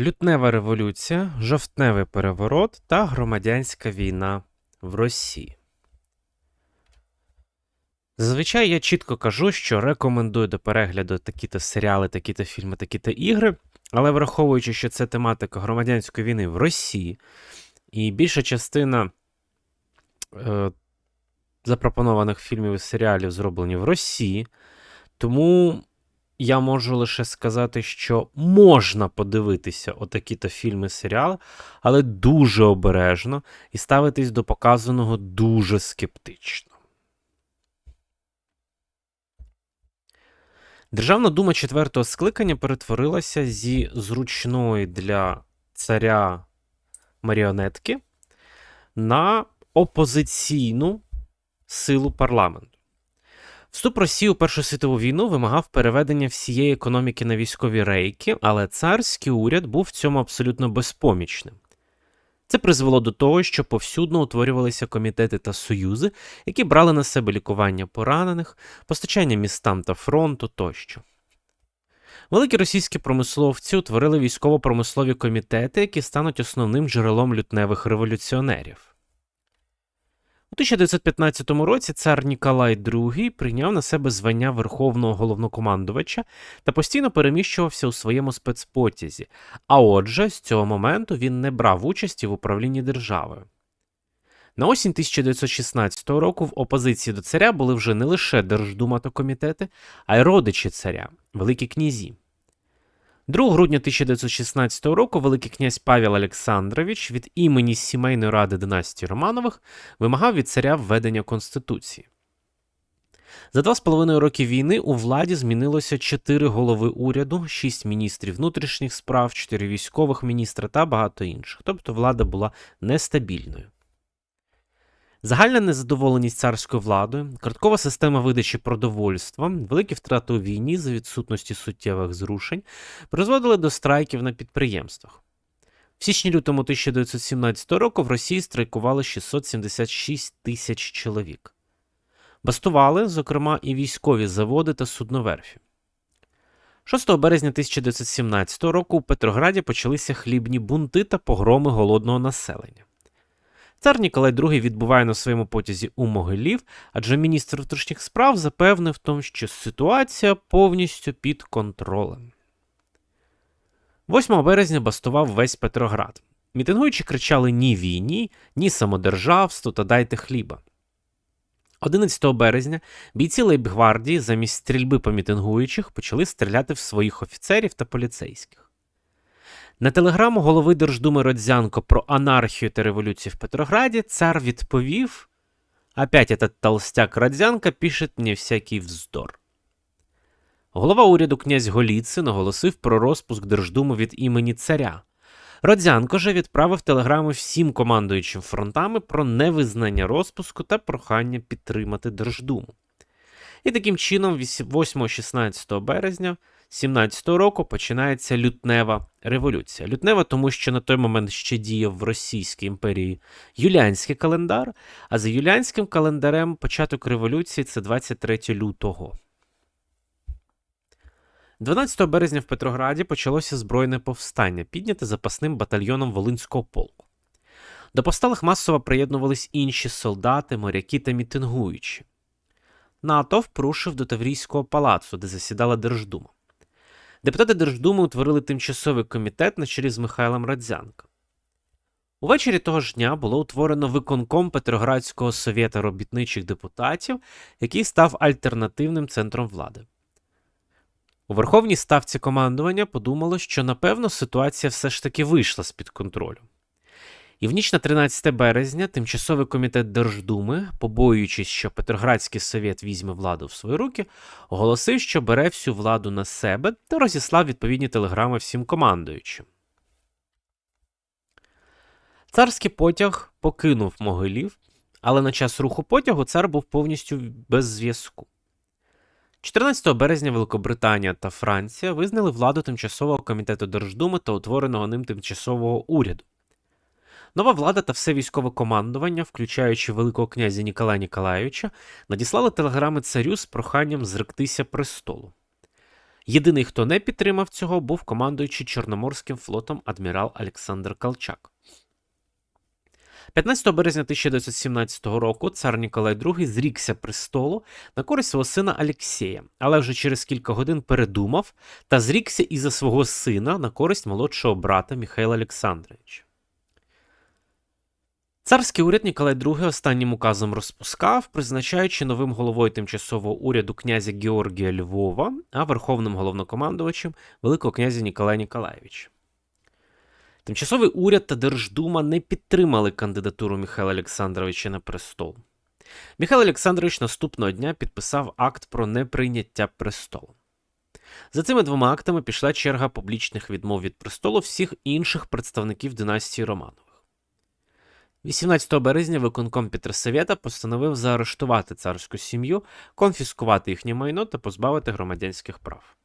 Лютнева революція, жовтневий переворот та громадянська війна в Росії. Зазвичай я чітко кажу, що рекомендую до перегляду такі-то серіали, такі-то фільми, такі-то ігри. Але враховуючи, що це тематика громадянської війни в Росії, і більша частина е, запропонованих фільмів і серіалів зроблені в Росії, тому я можу лише сказати, що можна подивитися отакі-то фільми, серіали, але дуже обережно і ставитись до показаного дуже скептично. Державна дума четвертого скликання перетворилася зі зручної для царя маріонетки на опозиційну силу парламенту. Вступ Росії у Першу світову війну вимагав переведення всієї економіки на військові рейки, але царський уряд був в цьому абсолютно безпомічним. Це призвело до того, що повсюдно утворювалися комітети та союзи, які брали на себе лікування поранених, постачання містам та фронту тощо. Великі російські промисловці утворили військово-промислові комітети, які стануть основним джерелом лютневих революціонерів. У 1915 році цар Ніколай II прийняв на себе звання Верховного головнокомандувача та постійно переміщувався у своєму спецпотязі, а отже, з цього моменту він не брав участі в управлінні державою. На осінь 1916 року в опозиції до царя були вже не лише Держдума та комітети, а й родичі царя, великі князі. 2 грудня 1916 року Великий князь Павел Олександрович від імені сімейної ради династії Романових вимагав від царя введення Конституції. За два з половиною роки війни у владі змінилося чотири голови уряду, шість міністрів внутрішніх справ, чотири військових міністра та багато інших. Тобто влада була нестабільною. Загальна незадоволеність царською владою, карткова система видачі продовольства, великі втрати у війні за відсутності суттєвих зрушень призводили до страйків на підприємствах. В січні-лютому 1917 року в Росії страйкували 676 тисяч чоловік. Бастували, зокрема, і військові заводи та судноверфі. 6 березня 1917 року у Петрограді почалися хлібні бунти та погроми голодного населення. Цар Ніколай II відбуває на своєму потязі у Могилів, адже міністр внутрішніх справ запевнив тому, що ситуація повністю під контролем. 8 березня бастував весь Петроград. Мітингуючі кричали ні війні, ні самодержавству та дайте хліба. 11 березня бійці Лейбгвардії замість стрільби по мітингуючих почали стріляти в своїх офіцерів та поліцейських. На телеграму голови Держдуми Родзянко про анархію та революцію в Петрограді цар відповів: Опять этот толстяк Родзянко пишет мені всякий вздор. Голова уряду князь Голіцин оголосив про розпуск Держдуми від імені царя. Родзянко же відправив телеграми всім командуючим фронтами про невизнання розпуску та прохання підтримати Держдуму. І таким чином, 8-16 березня 17-го року починається лютнева революція. Лютнева, тому що на той момент ще діяв в Російській імперії юліанський календар, а за юліанським календарем початок революції це 23 лютого. 12 березня в Петрограді почалося збройне повстання, підняте запасним батальйоном Волинського полку. До повсталих масово приєднувались інші солдати, моряки та мітингуючі. НАТО впрушив до Таврійського палацу, де засідала Держдума. Депутати Держдуми утворили тимчасовий комітет на чолі з Михайлом Радзянком. Увечері того ж дня було утворено виконком Петроградського совєта робітничих депутатів, який став альтернативним центром влади. У Верховній ставці командування подумало, що напевно ситуація все ж таки вийшла з під контролю. І в ніч на 13 березня тимчасовий комітет Держдуми, побоюючись, що Петроградський совєт візьме владу в свої руки, оголосив, що бере всю владу на себе та розіслав відповідні телеграми всім командуючим. Царський потяг покинув Могилів, але на час руху потягу цар був повністю без зв'язку. 14 березня Великобританія та Франція визнали владу тимчасового комітету Держдуми та утвореного ним тимчасового уряду. Нова влада та все військове командування, включаючи Великого князя Ніколая Ніколаєвича, надіслали телеграми царю з проханням зректися престолу. Єдиний, хто не підтримав цього, був командуючий Чорноморським флотом адмірал Олександр Калчак. 15 березня 1917 року цар Ніколай II зрікся престолу на користь свого сина Алексія, але вже через кілька годин передумав та зрікся і за свого сина на користь молодшого брата Михайла Олександровича. Царський уряд Ніколай II останнім указом розпускав, призначаючи новим головою тимчасового уряду князя Георгія Львова, а верховним головнокомандувачем Великого князя Ніколая Ніколаєвича. Тимчасовий уряд та Держдума не підтримали кандидатуру Михайла Олександровича на престол. Михайло Олександрович наступного дня підписав акт про неприйняття престолу. За цими двома актами пішла черга публічних відмов від престолу всіх інших представників династії Романових. 18 березня виконком Петросовєта постановив заарештувати царську сім'ю, конфіскувати їхнє майно та позбавити громадянських прав.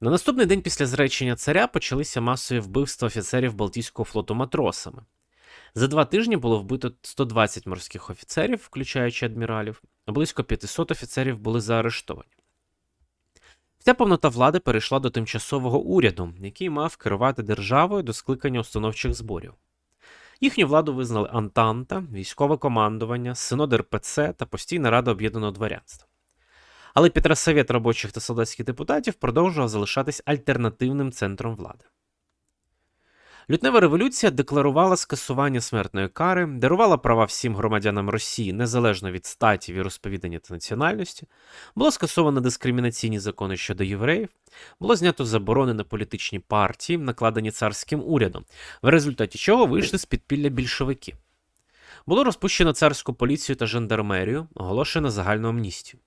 На наступний день після зречення царя почалися масові вбивства офіцерів Балтійського флоту матросами. За два тижні було вбито 120 морських офіцерів, включаючи адміралів, а близько 500 офіцерів були заарештовані. Вся повнота влади перейшла до тимчасового уряду, який мав керувати державою до скликання установчих зборів. Їхню владу визнали Антанта, військове командування, синод РПЦ та постійна рада об'єднаного дворянства. Але Петросовєт робочих та солдатських депутатів продовжував залишатись альтернативним центром влади. Лютнева революція декларувала скасування смертної кари, дарувала права всім громадянам Росії незалежно від статі, віросповідання та національності, було скасовано дискримінаційні закони щодо євреїв, було знято заборони на політичні партії, накладені царським урядом, в результаті чого вийшли з підпілля більшовики. Було розпущено царську поліцію та жандармерію, оголошено загальну амністію.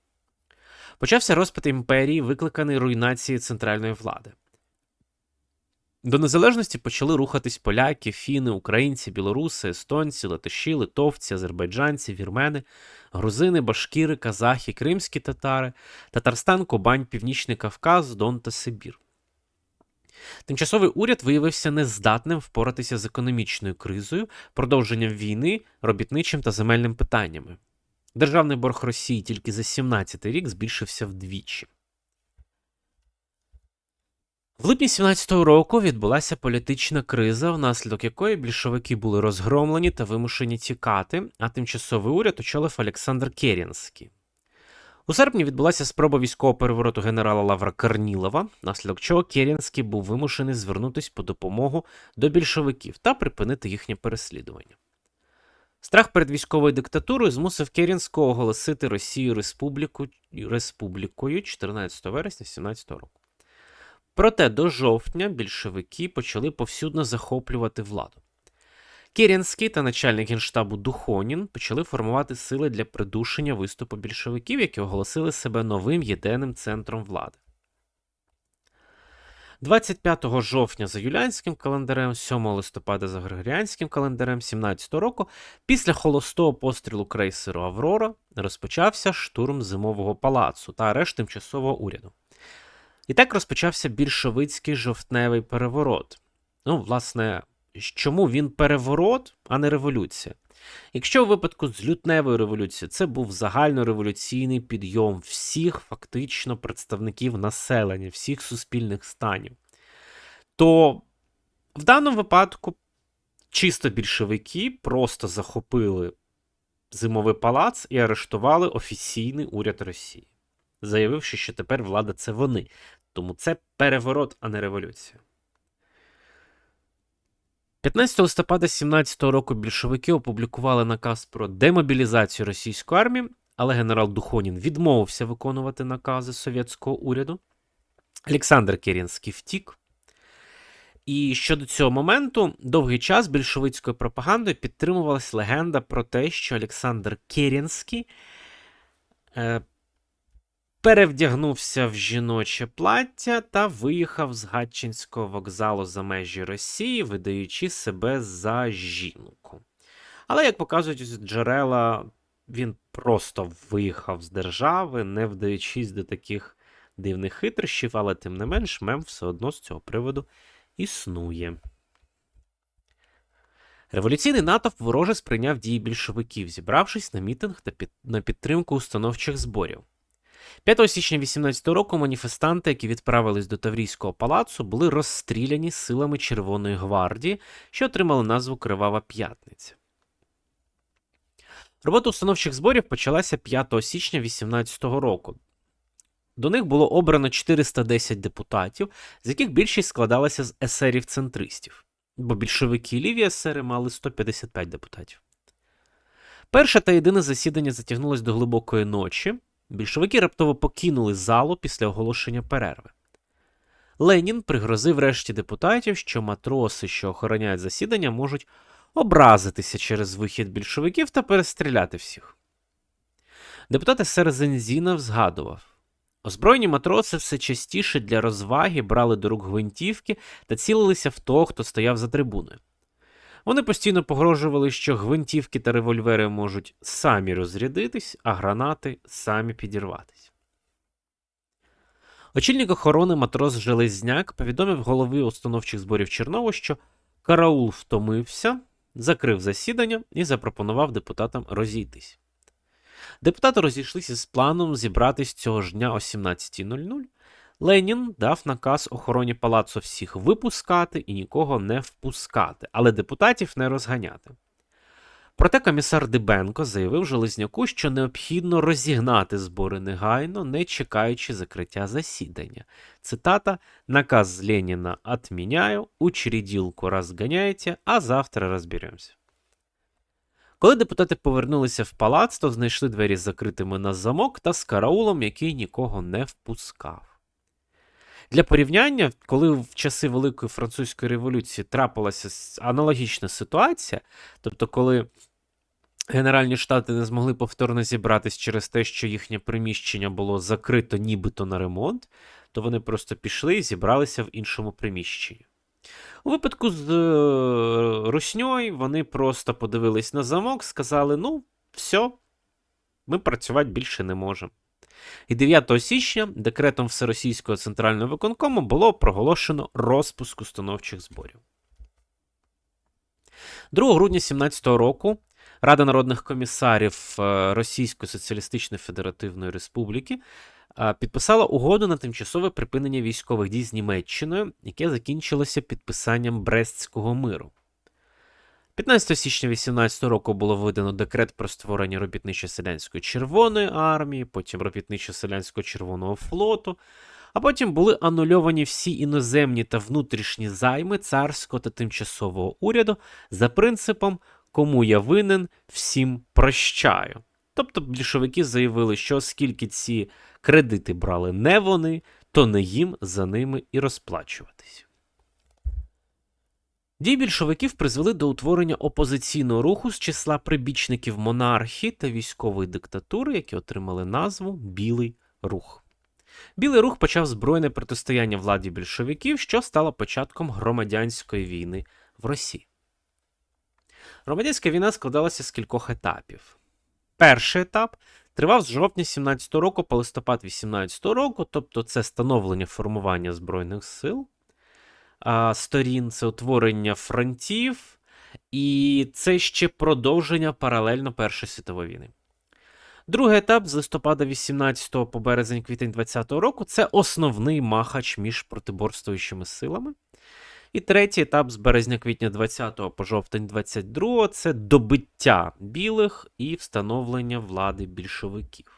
Почався розпит імперії, викликаний руйнацією центральної влади. До незалежності почали рухатись поляки, фіни, українці, білоруси, естонці, латиші, литовці, азербайджанці, вірмени, грузини, башкіри, казахи, кримські татари, Татарстан, Кобань, Північний Кавказ, Дон та Сибір. Тимчасовий уряд виявився нездатним впоратися з економічною кризою, продовженням війни, робітничим та земельним питаннями. Державний борг Росії тільки за 17 рік збільшився вдвічі. В липні 17-го року відбулася політична криза, внаслідок якої більшовики були розгромлені та вимушені тікати, а тимчасовий уряд очолив Олександр Керенський. У серпні відбулася спроба військового перевороту генерала Лавра Корнілова, наслідок чого Керенський був вимушений звернутися по допомогу до більшовиків та припинити їхнє переслідування. Страх перед військовою диктатурою змусив Керенського оголосити Росію республіку, республікою 14 вересня 17 року. Проте до жовтня більшовики почали повсюдно захоплювати владу. Керенський та начальник генштабу Духонін почали формувати сили для придушення виступу більшовиків, які оголосили себе новим єдиним центром влади. 25 жовтня за юліанським календарем, 7 листопада за григоріанським календарем 17 року, після холостого пострілу крейсеру Аврора розпочався штурм зимового палацу та арешт тимчасового уряду. І так розпочався більшовицький жовтневий переворот. Ну, власне, чому він переворот, а не революція? Якщо у випадку з лютневою революцією це був загальнореволюційний підйом всіх фактично представників населення, всіх суспільних станів, то в даному випадку чисто більшовики просто захопили зимовий палац і арештували офіційний уряд Росії, заявивши, що тепер влада це вони. Тому це переворот, а не революція. 15 листопада 17 року більшовики опублікували наказ про демобілізацію російської армії, але генерал Духонін відмовився виконувати накази совєтського уряду. Олександр Керенський втік. І щодо цього моменту, довгий час більшовицькою пропагандою підтримувалась легенда про те, що Олександр Керенський е, перевдягнувся в жіноче плаття та виїхав з Гатчинського вокзалу за межі Росії, видаючи себе за жінку. Але, як показують джерела, він просто виїхав з держави, не вдаючись до таких дивних хитрощів, але тим не менш, мем все одно з цього приводу існує. Революційний натовп вороже сприйняв дії більшовиків, зібравшись на мітинг та під... на підтримку установчих зборів. 5 січня 18 року маніфестанти, які відправились до Таврійського палацу, були розстріляні силами Червоної гвардії, що отримали назву Кривава П'ятниця. Робота установчих зборів почалася 5 січня 18 року. До них було обрано 410 депутатів, з яких більшість складалася з есерів-центристів, бо більшовики і ліві есери мали 155 депутатів. Перше та єдине засідання затягнулось до глибокої ночі. Більшовики раптово покинули залу після оголошення перерви. Ленін пригрозив решті депутатів, що матроси, що охороняють засідання, можуть образитися через вихід більшовиків та перестріляти всіх. Депутат СР Зензінов згадував. Озброєні матроси все частіше для розваги брали до рук гвинтівки та цілилися в того, хто стояв за трибуною. Вони постійно погрожували, що гвинтівки та револьвери можуть самі розрядитись, а гранати самі підірватись. Очільник охорони матрос Железняк повідомив голови установчих зборів Черново, що караул втомився, закрив засідання і запропонував депутатам розійтись. Депутати розійшлися з планом зібратись цього ж дня о 17.00. Ленін дав наказ охороні палацу всіх випускати і нікого не впускати, але депутатів не розганяти. Проте комісар Дибенко заявив Железняку, що необхідно розігнати збори негайно, не чекаючи закриття засідання. Цитата: Наказ з Леніна отміняю, учреділку розганяйте, а завтра розберемося. Коли депутати повернулися в палац, то знайшли двері закритими на замок та з караулом, який нікого не впускав. Для порівняння, коли в часи Великої Французької революції трапилася аналогічна ситуація, тобто, коли Генеральні штати не змогли повторно зібратись через те, що їхнє приміщення було закрито нібито на ремонт, то вони просто пішли і зібралися в іншому приміщенні. У випадку з е, Русньою вони просто подивились на замок, сказали: ну, все, ми працювати більше не можемо. І 9 січня декретом Всеросійського центрального виконкому було проголошено розпуск установчих зборів. 2 грудня 17 року Рада народних комісарів е, Російської Соціалістичної Федеративної Республіки е, підписала угоду на тимчасове припинення військових дій з Німеччиною, яке закінчилося підписанням Брестського миру. 15 січня 18 року було видано декрет про створення робітничо-селянської Червоної армії, потім робітничо-селянського Червоного флоту, а потім були анульовані всі іноземні та внутрішні займи царського та тимчасового уряду за принципом кому я винен, всім прощаю. Тобто більшовики заявили, що оскільки ці кредити брали не вони, то не їм за ними і розплачуватись. Дії більшовиків призвели до утворення опозиційного руху з числа прибічників монархії та військової диктатури, які отримали назву Білий Рух. Білий рух почав збройне протистояння владі більшовиків, що стало початком громадянської війни в Росії. Громадянська війна складалася з кількох етапів. Перший етап тривав з жовтня 17 року по листопад 18 року, тобто це становлення формування Збройних сил сторін, це утворення фронтів, і це ще продовження паралельно Першої світової війни. Другий етап з листопада 18 по березень квітень 20 року це основний махач між протиборствуючими силами. І третій етап з березня-квітня 20 по жовтень 22 це добиття білих і встановлення влади більшовиків.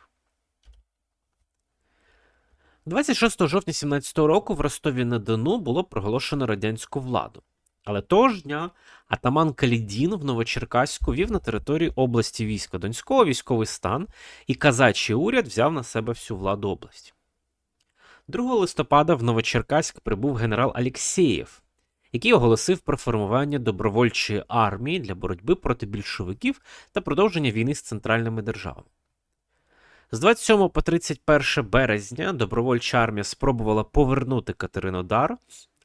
26 жовтня 17 року в Ростові на Дону було проголошено радянську владу. Але того ж дня атаман Калідін в Новочеркаську вів на території області війська Донського військовий стан, і казачий уряд взяв на себе всю владу області. 2 листопада в Новочеркаськ прибув генерал Алєксєєв, який оголосив про формування добровольчої армії для боротьби проти більшовиків та продовження війни з центральними державами. З 27 по 31 березня добровольча армія спробувала повернути Катеринодар,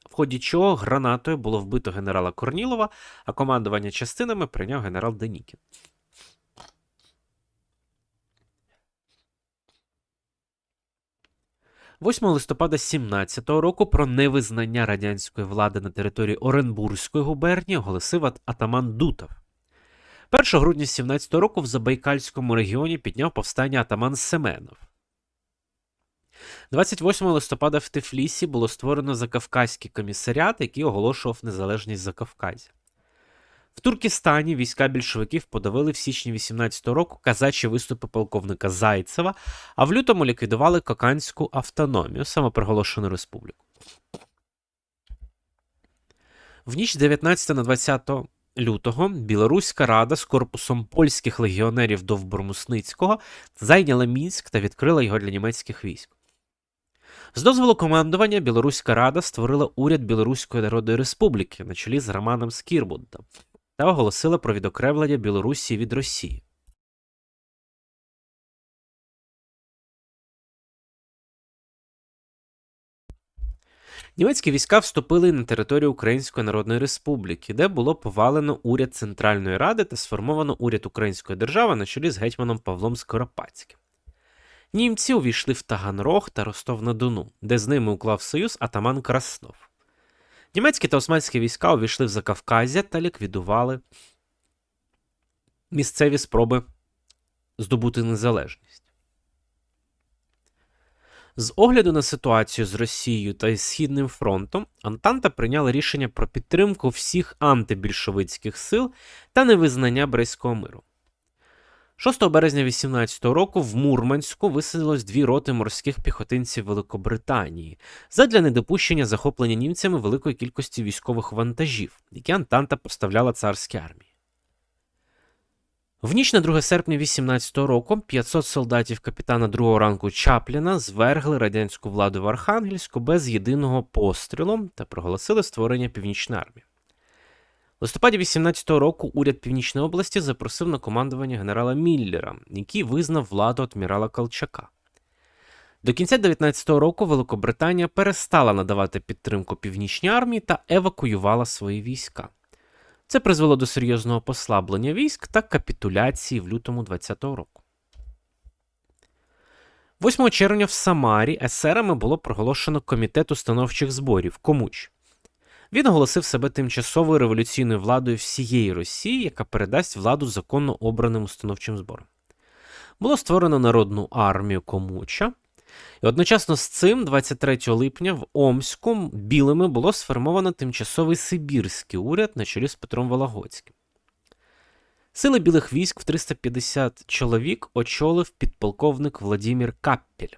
в ході чого гранатою було вбито генерала Корнілова, а командування частинами прийняв генерал Денікін. 8 листопада 17 року про невизнання радянської влади на території Оренбурзької губернії оголосив атаман Дутов. 1 грудня 17 року в Забайкальському регіоні підняв повстання атаман Семенов. 28 листопада в Тифлісі було створено Закавказький комісаріат, який оголошував незалежність Закавказя. В Туркестані війська більшовиків подавили в січні 18 року казачі виступи полковника Зайцева, а в лютому ліквідували Коканську автономію, самопроголошену республіку. В ніч 19 на 20 лютого Білоруська рада з корпусом польських легіонерів Довбормусницького зайняла Мінськ та відкрила його для німецьких військ. З дозволу командування Білоруська рада створила уряд Білоруської Народної Республіки на чолі з Романом Скірбундом та оголосила про відокремлення Білорусі від Росії. Німецькі війська вступили на територію Української Народної Республіки, де було повалено уряд Центральної Ради та сформовано уряд Української держави на чолі з гетьманом Павлом Скоропадським. Німці увійшли в Таганрог та Ростов-на-Дону, де з ними уклав союз атаман Краснов. Німецькі та османські війська увійшли в Закавказя та ліквідували місцеві спроби здобути незалежність. З огляду на ситуацію з Росією та Східним фронтом, Антанта прийняла рішення про підтримку всіх антибільшовицьких сил та невизнання Брестського миру. 6 березня 18 року в Мурманську висадилось дві роти морських піхотинців Великобританії задля недопущення захоплення німцями великої кількості військових вантажів, які Антанта поставляла царській армії. В ніч на 2 серпня 18 року 500 солдатів капітана другого ранку Чапліна звергли радянську владу в Архангельську без єдиного пострілу та проголосили створення Північної армії. В листопаді 18-го року уряд Північної області запросив на командування генерала Міллера, який визнав владу адмірала Колчака. До кінця 19-го року Великобританія перестала надавати підтримку Північній армії та евакуювала свої війська. Це призвело до серйозного послаблення військ та капітуляції в лютому 20-го року. 8 червня в Самарі есерами було проголошено комітет установчих зборів Комуч. Він оголосив себе тимчасовою революційною владою всієї Росії, яка передасть владу законно обраним установчим зборам. Було створено народну армію Комуча, і одночасно з цим, 23 липня, в Омську білими було сформовано тимчасовий Сибірський уряд на чолі з Петром Вологодським. Сили білих військ в 350 чоловік очолив підполковник Владимир Каппель.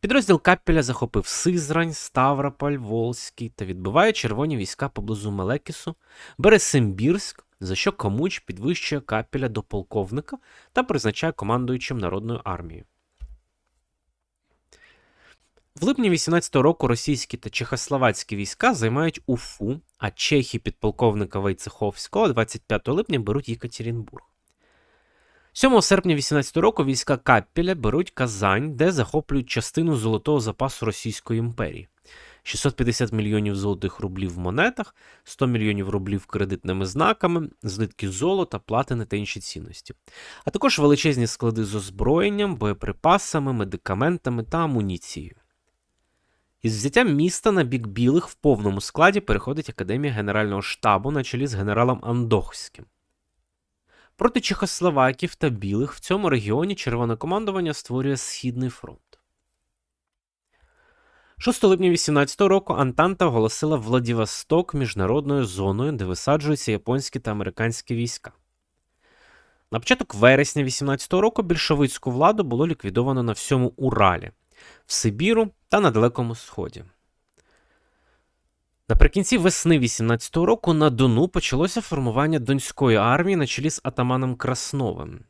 Підрозділ Каппеля захопив Сизрань, Ставрополь, Волзький та відбиває червоні війська поблизу Мелекісу, бере Симбірськ, за що Комуч підвищує Каппеля до полковника та призначає командуючим Народною армією. В липні 18-го року російські та чехословацькі війська займають Уфу, а чехи підполковника Войцеховського 25 липня беруть Єкатеринбург. 7 серпня 18 року війська Каппеля беруть Казань, де захоплюють частину золотого запасу Російської імперії. 650 мільйонів золотих рублів в монетах, 100 мільйонів рублів кредитними знаками, злитки золота, платини та інші цінності, а також величезні склади з озброєнням, боєприпасами, медикаментами та амуніцією. Із взяттям міста на бік білих в повному складі переходить Академія Генерального штабу на чолі з генералом Андохським. Проти Чехословаків та білих в цьому регіоні червоне командування створює Східний фронт. 6 липня 18 року Антанта оголосила Владивосток міжнародною зоною, де висаджуються японські та американські війська. На початок вересня 18 року більшовицьку владу було ліквідовано на всьому Уралі, в Сибіру та на Далекому Сході. Наприкінці весни 18-го року на Дону почалося формування Донської армії на чолі з атаманом Красновим.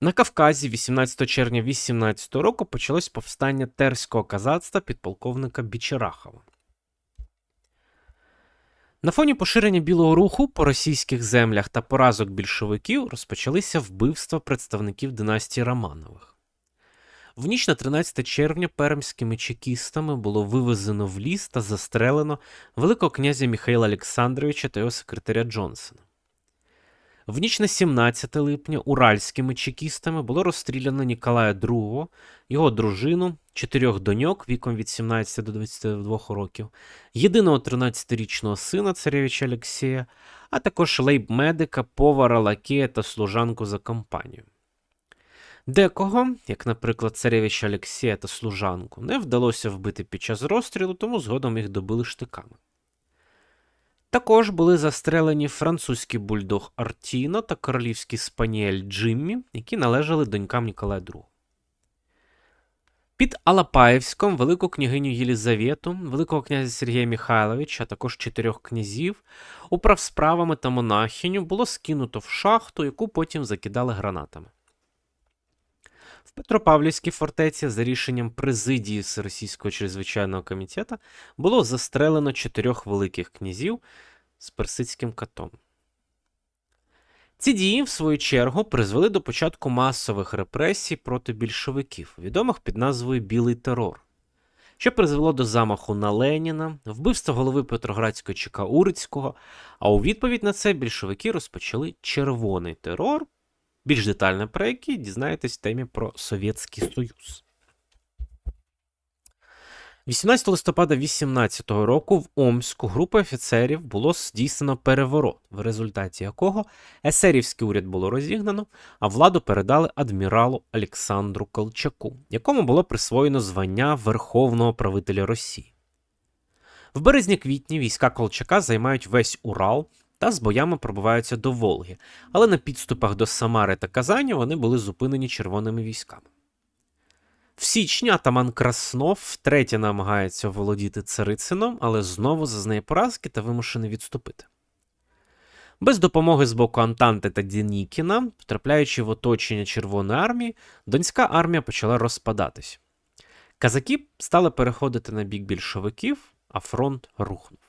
На Кавказі 18 червня 18 року почалось повстання терського казацтва підполковника Бічерахова. На фоні поширення білого руху по російських землях та поразок більшовиків розпочалися вбивства представників династії Романових. В ніч на 13 червня пермськими чекістами було вивезено в ліс та застрелено Великого князя Михайла Олександровича та його секретаря Джонсона. В ніч на 17 липня уральськими чекістами було розстріляно Ніколая II, його дружину, чотирьох доньок віком від 17 до 22 років, єдиного 13-річного сина царевича Олексія, а також лейб-медика, повара, лакея та служанку за компанію. Декого, як, наприклад, царевича Алексія та служанку, не вдалося вбити під час розстрілу, тому згодом їх добили штиками. Також були застрелені французький бульдог Артіно та королівський спаніель Джиммі, які належали донькам Ніколая II. Під Алапаєвськом велику княгиню Єлізавету, Великого князя Сергія Михайловича, а також чотирьох князів, управ справами та монахиню було скинуто в шахту, яку потім закидали гранатами. Петропавлівській фортеці за рішенням президії Всеросійського чрезвичайного комітету було застрелено чотирьох великих князів з персидським катом. Ці дії, в свою чергу, призвели до початку масових репресій проти більшовиків, відомих під назвою Білий терор, що призвело до замаху на Леніна, вбивства голови Петроградського ЧК Урицького, а у відповідь на це більшовики розпочали червоний терор, більш детально про який дізнаєтесь в темі про Совєтський Союз. 18 листопада 18 року в Омську групи офіцерів було здійснено переворот, в результаті якого есерівський уряд було розігнано, а владу передали адміралу Олександру Колчаку, якому було присвоєно звання Верховного правителя Росії. В березні-квітні війська Колчака займають весь Урал та з боями пробиваються до Волги, але на підступах до Самари та Казані вони були зупинені червоними військами. В січні атаман Краснов втретє намагається володіти Царицином, але знову зазнає поразки та вимушений відступити. Без допомоги з боку Антанти та Дінікіна, потрапляючи в оточення Червоної армії, Донська армія почала розпадатись. Казаки стали переходити на бік більшовиків, а фронт рухнув.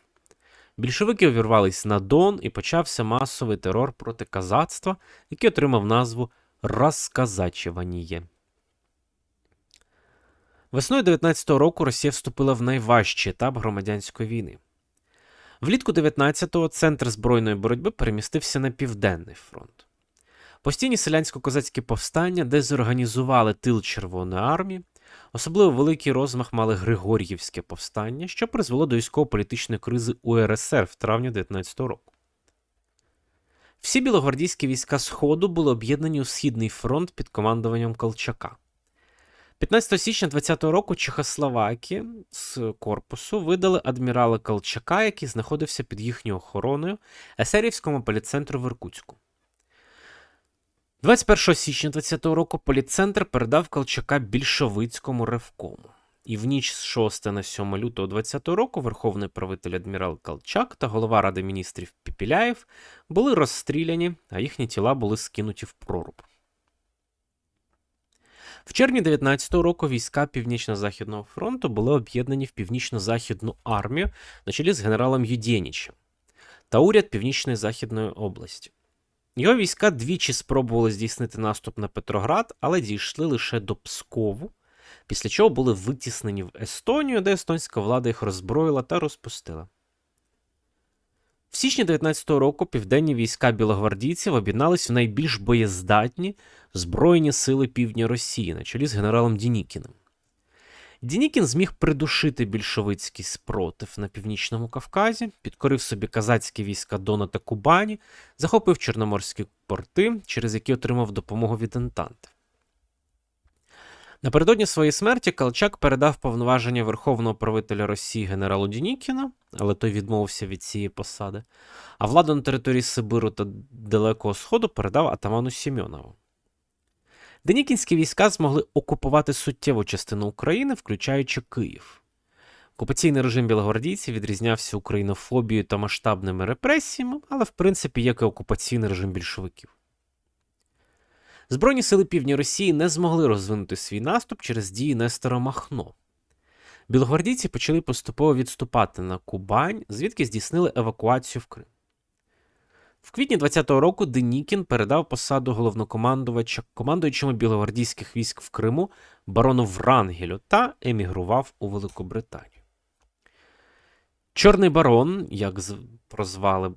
Більшовики увірвались на Дон і почався масовий терор проти казацтва, який отримав назву Розказачеваніє. Весною 19-го року Росія вступила в найважчий етап громадянської війни. Влітку 19-го центр збройної боротьби перемістився на Південний фронт. Постійні селянсько-козацькі повстання дезорганізували тил Червоної армії, особливо великий розмах мали Григор'ївське повстання, що призвело до військово-політичної кризи УРСР в травні 19-го року. Всі білогвардійські війська Сходу були об'єднані у Східний фронт під командуванням Колчака. 15 січня 20-го року Чехословаки з корпусу видали адмірала Колчака, який знаходився під їхньою охороною Есерівському поліцентру в Іркутську. 21 січня 20-го року поліцентр передав Колчака більшовицькому ревкому. І в ніч з 6 на 7 лютого 20-го року верховний правитель адмірал Колчак та голова Ради міністрів Піпіляєв були розстріляні, а їхні тіла були скинуті в проруб. В червні 19-го року війська Північно-Західного фронту були об'єднані в Північно-Західну армію на чолі з генералом Юдєнічем та уряд Північної Західної області. Його війська двічі спробували здійснити наступ на Петроград, але дійшли лише до Пскову, після чого були витіснені в Естонію, де естонська влада їх роззброїла та розпустила. В січні 19-го року південні війська білогвардійців об'єднались в найбільш боєздатні Збройні сили півдня Росії на чолі з генералом Дінікіним. Дінікін зміг придушити більшовицький спротив на північному Кавказі, підкорив собі казацькі війська Дона та Кубані, захопив чорноморські порти, через які отримав допомогу від Ентанти. Напередодні своєї смерті Калчак передав повноваження верховного правителя Росії генералу Дінікіна, але той відмовився від цієї посади, а владу на території Сибиру та Далекого Сходу передав атаману Сімьонову. Денікінські війська змогли окупувати суттєву частину України, включаючи Київ. Окупаційний режим білогвардійців відрізнявся українофобією та масштабними репресіями, але в принципі як і окупаційний режим більшовиків. Збройні сили півдня Росії не змогли розвинути свій наступ через дії Нестора Махно. Білогвардійці почали поступово відступати на Кубань, звідки здійснили евакуацію в Крим. В квітні 20-го року Денікін передав посаду головнокомандувача командуючому білогвардійських військ в Криму барону Врангелю та емігрував у Великобританію. Чорний барон, як прозвали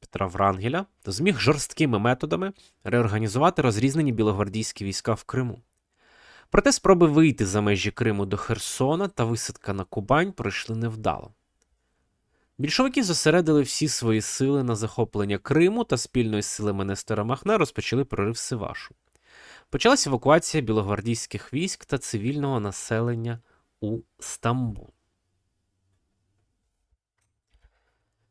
Петра Врангеля, зміг жорсткими методами реорганізувати розрізнені білогвардійські війська в Криму. Проте спроби вийти за межі Криму до Херсона та висадка на Кубань пройшли невдало. Більшовики зосередили всі свої сили на захоплення Криму та спільно з силами Нестора Махна розпочали прорив Сивашу. почалась евакуація білогвардійських військ та цивільного населення у Стамбул.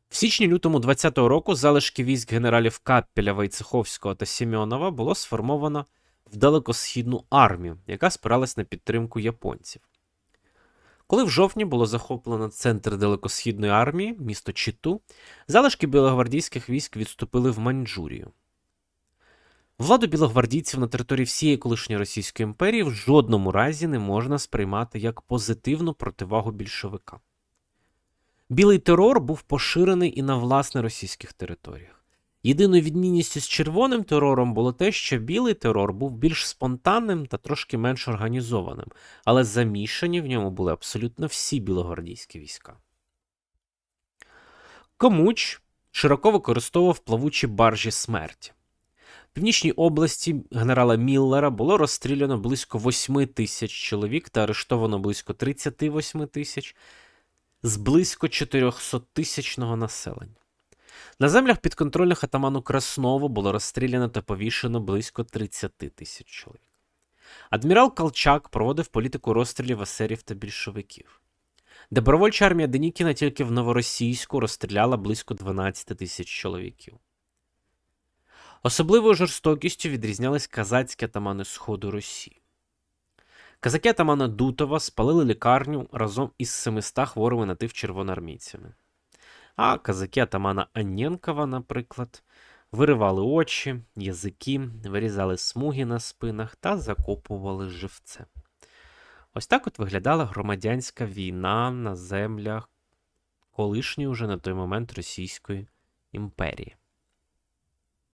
В січні-лютому 20-го року залишки військ генералів Каппеля, Войцеховського та Сімеонова було сформовано в далекосхідну армію, яка спиралась на підтримку японців. Коли в жовтні було захоплено центр далекосхідної армії, місто Читу, залишки білогвардійських військ відступили в Маньчжурію. Владу білогвардійців на території всієї колишньої Російської імперії в жодному разі не можна сприймати як позитивну противагу більшовикам. Білий терор був поширений і на власне російських територіях. Єдиною відмінністю з червоним терором було те, що білий терор був більш спонтанним та трошки менш організованим, але замішані в ньому були абсолютно всі білогвардійські війська. Комуч широко використовував плавучі баржі смерті. В північній області генерала Міллера було розстріляно близько 8 тисяч чоловік та арештовано близько 38 тисяч з близько 400 тисячного населення. На землях підконтрольних атаману Краснову було розстріляно та повішено близько 30 тисяч чоловік. Адмірал Колчак проводив політику розстрілів есерів та більшовиків. Добровольча армія Денікіна тільки в Новоросійську розстріляла близько 12 тисяч чоловіків. Особливою жорстокістю відрізнялись казацькі атамани Сходу Росії. Казаки атамана Дутова спалили лікарню разом із 700 хворими на тиф червоноармійцями. А казаки атамана Анєнкова, наприклад, виривали очі, язики, вирізали смуги на спинах та закопували живцем. Ось так от виглядала громадянська війна на землях колишньої уже на той момент Російської імперії.